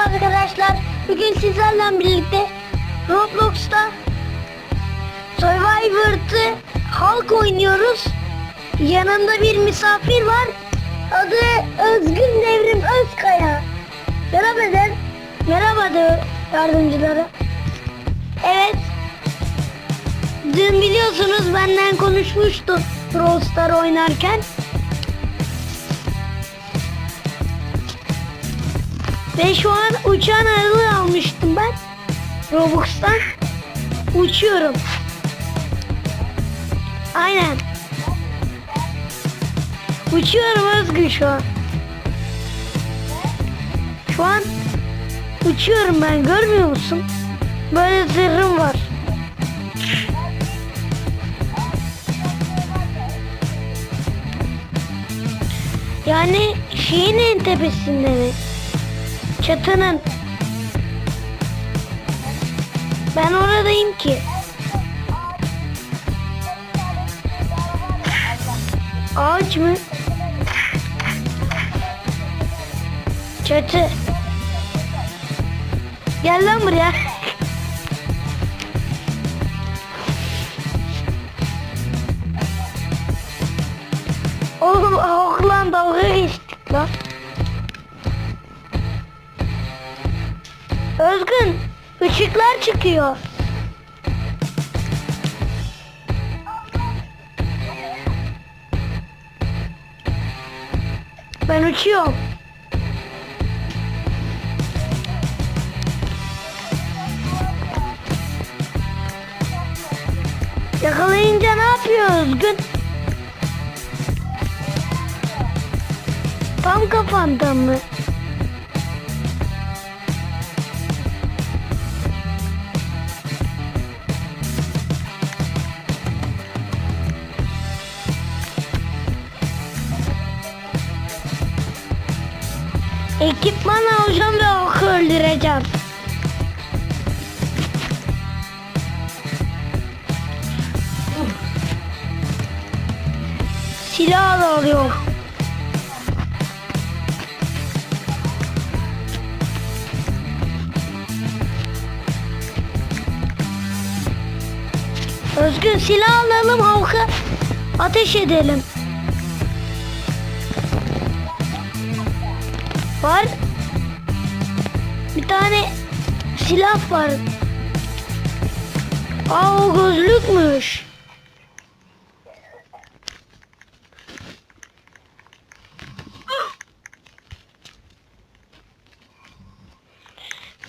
arkadaşlar. Bugün sizlerle birlikte Roblox'ta Survivor'ı halk oynuyoruz. Yanımda bir misafir var. Adı Özgün Devrim Özkaya. Merhaba de. Merhaba de yardımcıları. Evet. Dün biliyorsunuz benden konuşmuştu Brawl Star oynarken. Ve şu an uçan aralığı almıştım ben. Robux'tan. Uçuyorum. Aynen. Uçuyorum Özgür şu an. Şu an uçuyorum ben görmüyor musun? Böyle zırhım var. Yani şeyin en tepesinde mi? Çatının. Ben oradayım ki. Ağaç mı? Çatı. Gel lan buraya. Oğlum oklan dalga geçtik lan. Özgün, ışıklar çıkıyor. Ben uçuyorum. Yakalayınca ne yapıyor Özgün? Tam kafanda mı? Ekipman alacağım ve oku öldüreceğim. Silah alıyorum. Özgün silah alalım halka ateş edelim. Var. Bir tane silah var. Aa o gözlükmüş.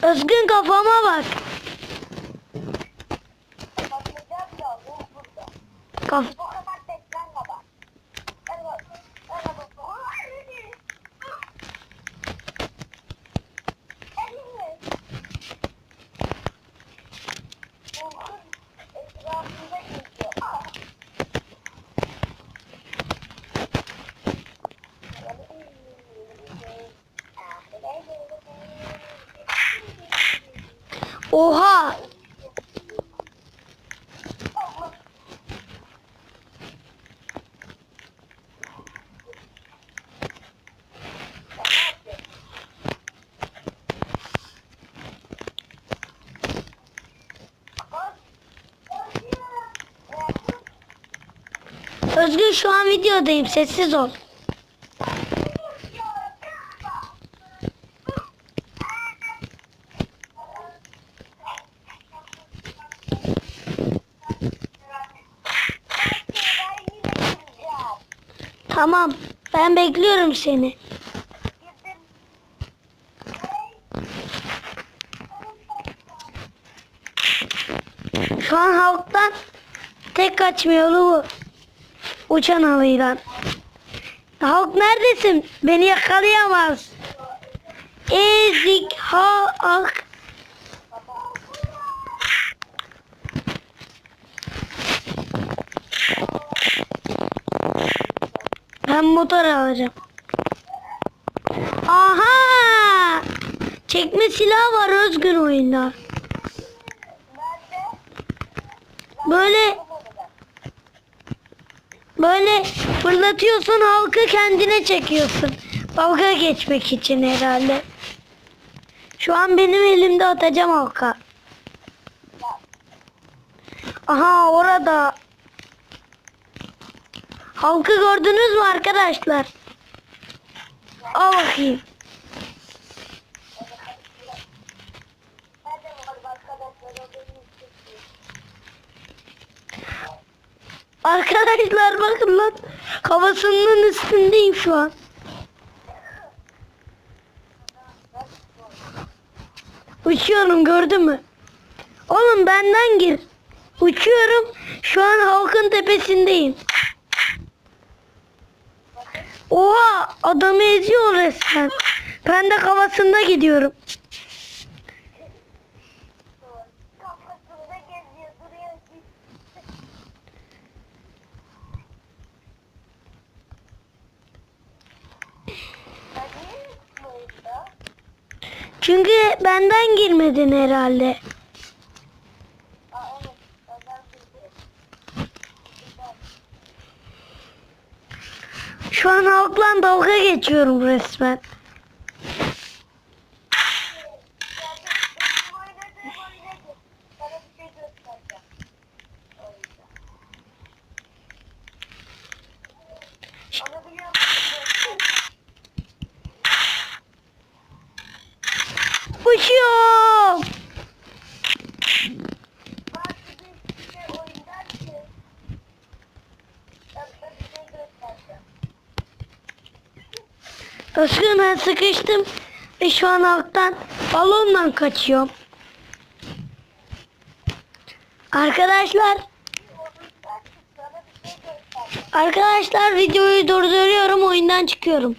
Özgün kafama bak. Kaf Oha! Özgür şu an videodayım sessiz ol. Tamam ben bekliyorum seni. Şu an halktan tek kaçma yolu bu. Uçan halıyla. Halk neredesin? Beni yakalayamaz. Ezik halk. Ben motor alacağım. Aha! Çekme silahı var özgür oyunda. Böyle böyle fırlatıyorsun halkı kendine çekiyorsun. Dalga geçmek için herhalde. Şu an benim elimde atacağım halka. Aha orada. Halkı gördünüz mü arkadaşlar? Al bakayım. Arkadaşlar bakın lan. Havasının üstündeyim şu an. Uçuyorum gördün mü? Oğlum benden gir. Uçuyorum. Şu an halkın tepesindeyim. Oha adamı eziyor resmen. Ben de kafasında gidiyorum. Çünkü benden girmedin herhalde. Aa evet. Önden bildi. Şu an halkla dalga geçiyorum resmen. Benim oynadığım oyuna gir. Sana bir şey göstereceğim. Oyunda. Onu biliyor musun? Uçuyorum. Bak bir şey oyundan ki. Ben sana bir şey göstereceğim. Aşkım ben sıkıştım. Ve şu an halktan balonla kaçıyorum. Arkadaşlar. Arkadaşlar videoyu durduruyorum oyundan çıkıyorum.